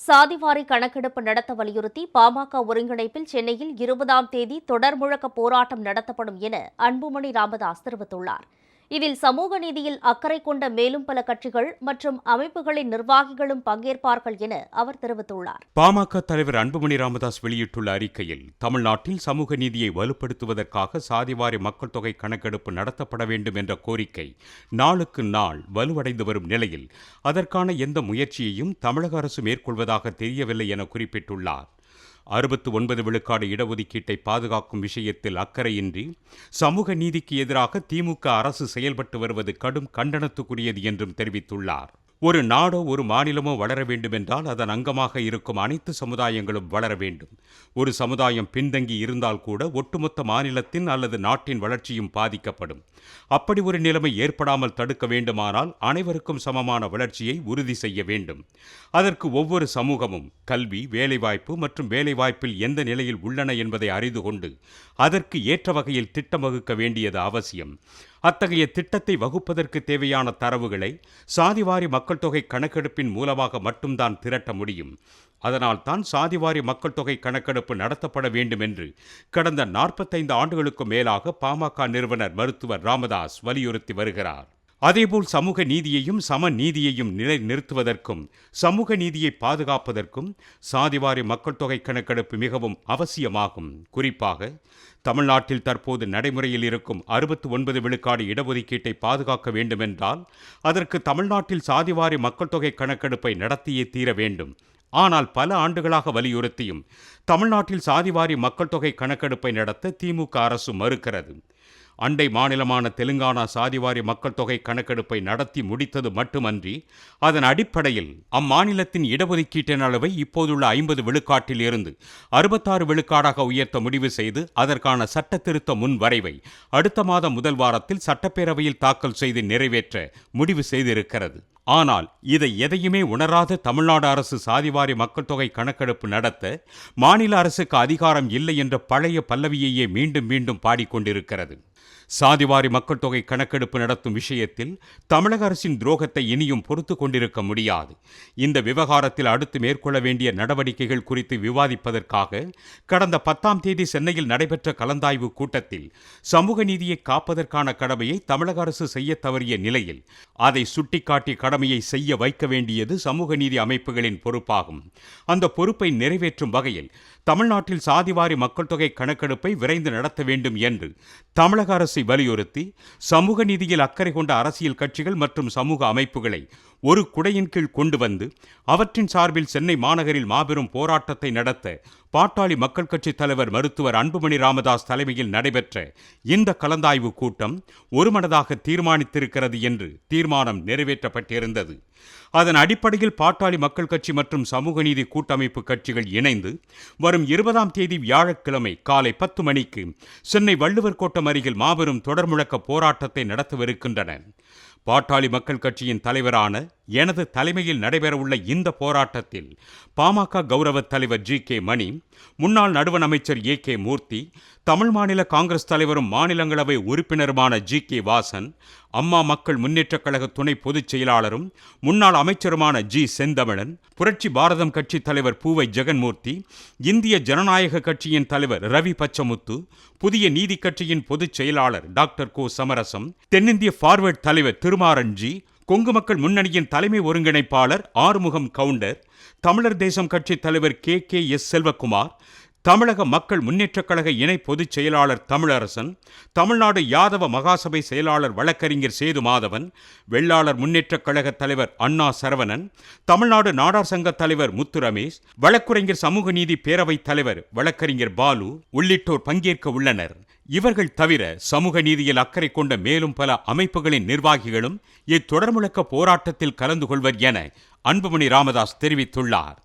சாதிவாரி கணக்கெடுப்பு நடத்த வலியுறுத்தி பாமக ஒருங்கிணைப்பில் சென்னையில் இருபதாம் தேதி தொடர் முழக்க போராட்டம் நடத்தப்படும் என அன்புமணி ராமதாஸ் தெரிவித்துள்ளார். இதில் சமூக நீதியில் அக்கறை கொண்ட மேலும் பல கட்சிகள் மற்றும் அமைப்புகளின் நிர்வாகிகளும் பங்கேற்பார்கள் என அவர் தெரிவித்துள்ளார். பாமக தலைவர் அன்புமணி ராமதாஸ் வெளியிட்டுள்ள அறிக்கையில் தமிழ்நாட்டில் சமூக நீதியை வலுப்படுத்துவதற்காக சாதிவாரி மக்கள் தொகை கணக்கெடுப்பு நடத்தப்பட வேண்டும் என்ற கோரிக்கை நாளுக்கு நாள் வலுவடைந்து வரும் நிலையில் அதற்கான எந்த முயற்சியையும் தமிழக அரசு மேற்கொள்வதாக தெரியவில்லை என குறிப்பிட்டுள்ளார். அறுபத்து ஒன்பது விழுக்காடு இடஒதுக்கீட்டை பாதுகாக்கும் விஷயத்தில் அக்கறையின்றி சமூக நீதிக்கு எதிராக திமுக அரசு செயல்பட்டு வருவது கடும் கண்டனத்துக்குரியது என்றும் தெரிவித்துள்ளார். ஒரு நாடோ ஒரு மாநிலமோ வளர வேண்டுமென்றால் அதன் அங்கமாக இருக்கும் அனைத்து சமுதாயங்களும் வளர வேண்டும். ஒரு சமுதாயம் பின்தங்கி இருந்தால் கூட ஒட்டுமொத்த மாநிலத்தின் அல்லது நாட்டின் வளர்ச்சியும் பாதிக்கப்படும். அப்படி ஒரு நிலைமை ஏற்படாமல் தடுக்க வேண்டுமானால் அனைவருக்கும் சமமான வளர்ச்சியை உறுதி செய்ய வேண்டும். அதற்கு ஒவ்வொரு சமூகமும் கல்வி வேலைவாய்ப்பு மற்றும் வேலைவாய்ப்பில் எந்த நிலையில் உள்ளன என்பதை அறிந்து கொண்டு அதற்கு ஏற்ற வகையில் திட்டம் வகுக்க வேண்டியது அவசியம். அத்தகைய திட்டத்தை வகுப்பதற்கு தேவையான தரவுகளை சாதிவாரி மக்கள் தொகை கணக்கெடுப்பின் மூலமாக மட்டும்தான் திரட்ட முடியும். அதனால் தான் சாதிவாரி மக்கள் தொகை கணக்கெடுப்பு நடத்தப்பட வேண்டும் என்று கடந்த நாற்பத்தைந்து ஆண்டுகளுக்கு மேலாக பாமக நிறுவனர் மருத்துவர் ராமதாஸ் வலியுறுத்தி வருகிறார். அதேபோல் சமூக நீதியையும் சம நீதியையும் நிலை நிறுத்துவதற்கும் சமூக நீதியை பாதுகாப்பதற்கும் சாதிவாரி மக்கள் தொகை கணக்கெடுப்பு மிகவும் அவசியமாகும். குறிப்பாக தமிழ்நாட்டில் தற்போது நடைமுறையில் இருக்கும் அறுபத்து ஒன்பது விழுக்காடு இடஒதுக்கீட்டை பாதுகாக்க வேண்டுமென்றால் அதற்கு தமிழ்நாட்டில் சாதிவாரி மக்கள் தொகை கணக்கெடுப்பை நடத்தியே தீர வேண்டும். ஆனால் பல ஆண்டுகளாக வலியுறுத்தியும் தமிழ்நாட்டில் சாதிவாரி மக்கள் தொகை கணக்கெடுப்பை நடத்த திமுக அரசு மறுக்கிறது. அண்டை மாநிலமான தெலுங்கானா சாதிவாரி மக்கள் தொகை கணக்கெடுப்பை நடத்தி முடித்தது மட்டுமன்றி அதன் அடிப்படையில் அம்மாநிலத்தின் இடஒதுக்கீட்டின் அளவை இப்போதுள்ள ஐம்பது விழுக்காட்டில் இருந்து அறுபத்தாறு விழுக்காடாக உயர்த்த முடிவு செய்து அதற்கான சட்ட திருத்த முன் வரைவை அடுத்த மாதம் முதல் வாரத்தில் சட்டப்பேரவையில் தாக்கல் செய்து நிறைவேற்ற முடிவு செய்திருக்கிறது. ஆனால் இதை எதையுமே உணராத தமிழ்நாடு அரசு சாதிவாரி மக்கள் தொகை கணக்கெடுப்பு நடத்த மாநில அரசுக்கு அதிகாரம் இல்லை என்ற பழைய பல்லவியையே மீண்டும் மீண்டும் பாடிக்கொண்டிருக்கிறது. சாதிவாரி மக்கள் தொகை கணக்கெடுப்பு நடத்தும் விஷயத்தில் தமிழக அரசின் துரோகத்தை இனியும் பொறுத்து கொண்டிருக்க முடியாது. இந்த விவகாரத்தில் அடுத்து மேற்கொள்ள வேண்டிய நடவடிக்கைகள் குறித்து விவாதிப்பதற்காக கடந்த பத்தாம் தேதி சென்னையில் நடைபெற்ற கலந்தாய்வு கூட்டத்தில் சமூக நீதியை காப்பதற்கான கடமையை தமிழக அரசு செய்ய தவறிய நிலையில் அதை சுட்டிக்காட்டி கடமையை செய்ய வைக்க வேண்டியது சமூக நீதி அமைப்புகளின் பொறுப்பாகும். அந்த பொறுப்பை நிறைவேற்றும் வகையில் தமிழ்நாட்டில் சாதிவாரி மக்கள் தொகை கணக்கெடுப்பை விரைந்து நடத்த வேண்டும் என்று தமிழக அரசை வலியுறுத்தி சமூக நீதியில் அக்கறை கொண்ட அரசியல் கட்சிகள் மற்றும் சமூக அமைப்புகளை ஒரு குடையின் கீழ் கொண்டு வந்து அவற்றின் சார்பில் சென்னை மாநகரில் மாபெரும் போராட்டத்தை நடத்த பாட்டாளி மக்கள் கட்சி தலைவர் மருத்துவர் அன்புமணி ராமதாஸ் தலைமையில் நடைபெற்ற இந்த கலந்தாய்வு கூட்டம் ஒருமனதாக தீர்மானித்திருக்கிறது என்று தீர்மானம் நிறைவேற்றப்பட்டிருந்தது. அதன் அடிப்படையில் பாட்டாளி மக்கள் கட்சி மற்றும் சமூக நீதி கூட்டமைப்பு கட்சிகள் இணைந்து வரும் இருபதாம் தேதி வியாழக்கிழமை காலை பத்து மணிக்கு சென்னை வள்ளுவர் கோட்டம் அருகில் மாபெரும் தொடர் முழக்க போராட்டத்தை நடத்தவிருக்கின்றன. பாட்டாளி மக்கள் கட்சியின் தலைவரான எனது தலைமையில் நடைபெறவுள்ள இந்த போராட்டத்தில் பாமக கௌரவ தலைவர் ஜி கே மணி முன்னாள் நடுவண் அமைச்சர் ஏ கே மூர்த்தி தமிழ் மாநில காங்கிரஸ் தலைவரும் மாநிலங்களவை உறுப்பினருமான ஜி கே வாசன் அம்மா மக்கள் முன்னேற்றக் கழக துணை பொதுச் செயலாளரும் முன்னாள் அமைச்சருமான ஜி. செந்தமிழன் புரட்சி பாரதம் கட்சி தலைவர் பூவை ஜெகன்மூர்த்தி இந்திய ஜனநாயக கட்சியின் தலைவர் ரவி பச்சமுத்து புதிய நீதி கட்சியின் பொதுச் செயலாளர் டாக்டர் கோ. சமரசம் தென்னிந்திய ஃபார்வர்ட் தலைவர் திருமாறன் ஜி கொங்கு மக்கள் முன்னணியின் தலைமை ஒருங்கிணைப்பாளர் ஆறுமுகம் கவுண்டர் தமிழர் தேசம் கட்சி தலைவர் கே. கே. எஸ். செல்வகுமார் தமிழக மக்கள் முன்னேற்றக் கழக இணை பொதுச் செயலாளர் தமிழரசன் தமிழ்நாடு யாதவ மகாசபை செயலாளர் வழக்கறிஞர் சேது மாதவன் வெள்ளாளர் முன்னேற்றக் கழக தலைவர் அண்ணா சரவணன் தமிழ்நாடு நாடார் சங்க தலைவர் முத்து ரமேஷ் வழக்குரைஞர் சமூக நீதி பேரவைத் தலைவர் வழக்கறிஞர் பாலு உள்ளிட்டோர் பங்கேற்க உள்ளனர். இவர்கள் தவிர சமூக நீதியில் அக்கறை கொண்ட மேலும் பல அமைப்புகளின் நிர்வாகிகளும் இத்தொடர்முழக்க போராட்டத்தில் கலந்து கொள்வர் என அன்புமணி ராமதாஸ் தெரிவித்துள்ளார்.